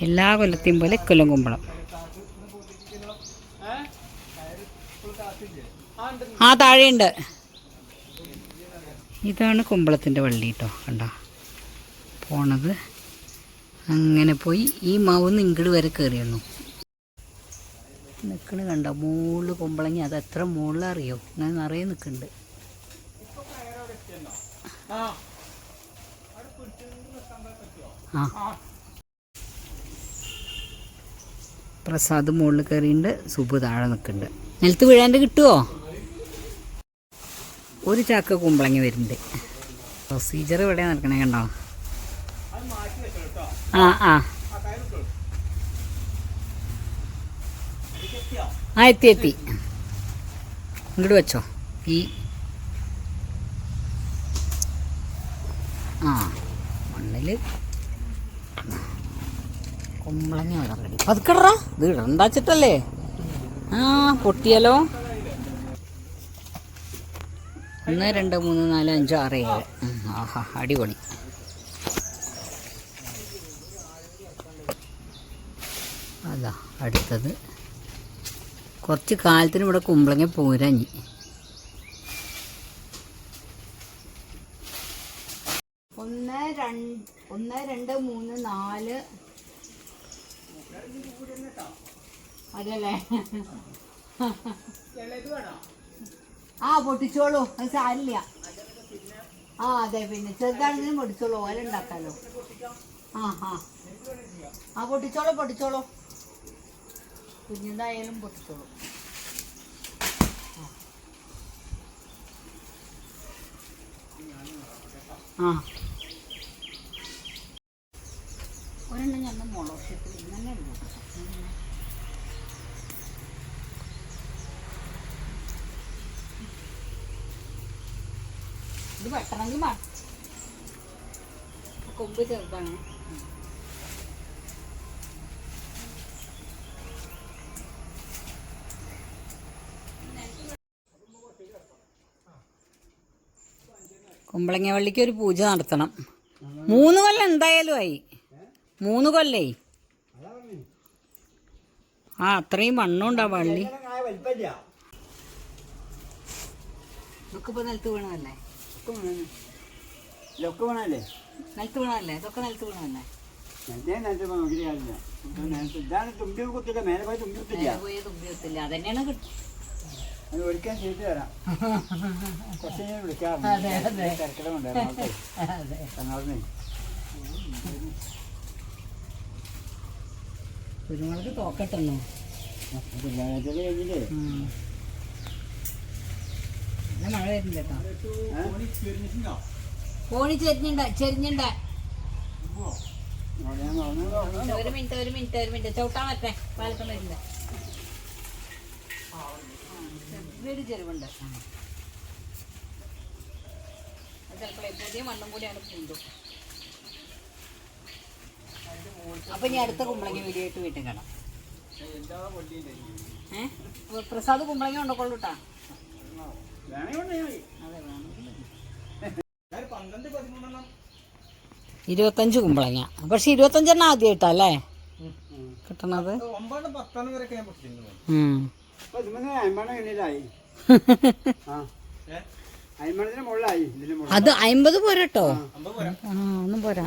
എല്ലാ കൊല്ലത്തെയും പോലെ ഇക്കൊല്ലം കുമ്പളം. ആ താഴെയുണ്ട്. ഇതാണ് കുമ്പളത്തിന്റെ വള്ളി കേട്ടോ കണ്ട? പോണത്. അങ്ങനെ പോയി ഈ മാവുന്ന് ഇങ്ങോട്ട് വരെ കയറിയുന്നു നിൽക്കണ് കണ്ട? മുകളിൽ കുമ്പളങ്ങി. അത് എത്ര മുകളിലറിയോ അങ്ങനെ നിറയെ നിൽക്കുന്നുണ്ട് ആ. പ്രസാദ് മുകളിൽ കയറിയിട്ടുണ്ട് സുബ് താഴെ നിൽക്കുന്നുണ്ട് നിലത്ത് വീഴാണ്ട് കിട്ടുമോ ഒരു ചാക്ക കുമ്പളങ്ങി വരുന്നുണ്ട്. പ്രൊസീജർ ഇവിടെ നടക്കണേ കണ്ടോ? ആ ആ. ആ എത്തി എത്തി. ഇങ്ങോട്ട് വെച്ചോ. ഈ. ആ. മണ്ണിൽ കുമ്പളങ്ങ ഇത് ഇടണ്ടാച്ചിട്ടല്ലേ ആ പൊട്ടിയാലോ? ഒന്ന് രണ്ട് മൂന്ന് നാല് അഞ്ച് ആറ് ഏഴ്. ആഹാ അടിപൊളി. അതാ അടുത്തത്. കുറച്ച് കാലത്തിന് ഇവിടെ കുമ്പളങ്ങ പോരാഞ്ഞി. ഒന്ന് രണ്ട് ഒന്ന് രണ്ട് മൂന്ന് നാല് അതല്ലേ? ആ പൊട്ടിച്ചോളൂ. അത് സാരില്ല ആ അതെ പിന്നെ ചെറുതാണെങ്കിലും പൊട്ടിച്ചോളൂ. ഓല ഉണ്ടാക്കാലോ. ആ ആ. ആ പൊട്ടിച്ചോളൂ പൊട്ടിച്ചോളൂ. കുഞ്ഞിതായാലും പൊട്ടിച്ചോളൂ. ആ. ഞാൻ മുളകത്തിൽ ഇങ്ങനെ ഉള്ളൂ ഇത് വെട്ടണമെങ്കിൽ മ- കൊമ്പ് ചെറുതാണ്. കുമ്പളങ്ങ വള്ളിക്ക് ഒരു പൂജ നടത്തണം. മൂന്ന് കൊല്ലം എന്തായാലും ആയി. മൂന്ന് കൊല്ലേ? ആ അത്രയും മണ്ണുണ്ടാ വള്ളി. ഇതൊക്കെ നിലത്ത് വീണതല്ലേ? വേണല്ലേ ഇതൊക്കെ വീണതല്ലേ? അതന്നെയാണ് കിട്ടും ഒരിക്കൽ ചെയ്ത് തരാം കുറച്ച് ഞാൻ വിളിക്കാറുണ്ട്. തിരക്കിടമുണ്ടായിരുന്നു അതെ എറണാകുളത്ത് കുരുമുളക് തോക്കട്ടെന്നോ നല്ല മഴ ഏ? കോണി ചെരിഞ്ഞിണ്ട ചെരിഞ്ഞിണ്ട. ഒരു മിനിറ്റ് ഒരു മിനിറ്റ് ഒരു മിനിറ്റ് ചവിട്ടാൻ പറ്റേ? പാലക്കം വരില്ല ചെറിയൊരു ചെരുവുണ്ട്. ചിലപ്പോൾ പുതിയ മണ്ണും കൂടിയാണ് പൂണ്ടു അപ്പൊ ഇനി അടുത്ത കുമ്പളങ്ങ വീഡിയോ ആയിട്ട് വീട്ടിൽ കാണാം. ഏ? അപ്പൊ പ്രസാദ് കുമ്പളങ്ങ വേണമെങ്കിൽ ഇരുപത്തഞ്ച് കുമ്പളങ്ങ. പക്ഷെ ഇരുപത്തഞ്ചെണ്ണം ആദ്യമായിട്ടല്ലേ കിട്ടണത്? ഉം. അപ്പൊ ഇതിങ്ങനെ അമ്പണം എണ്ണയിലായി ആ അമ്പണത്തിന് മുകളിലായി ഇതിന്റെ മുകളിൽ അത് അമ്പത് പോരാട്ടോ ആ ഒന്നും പോരാ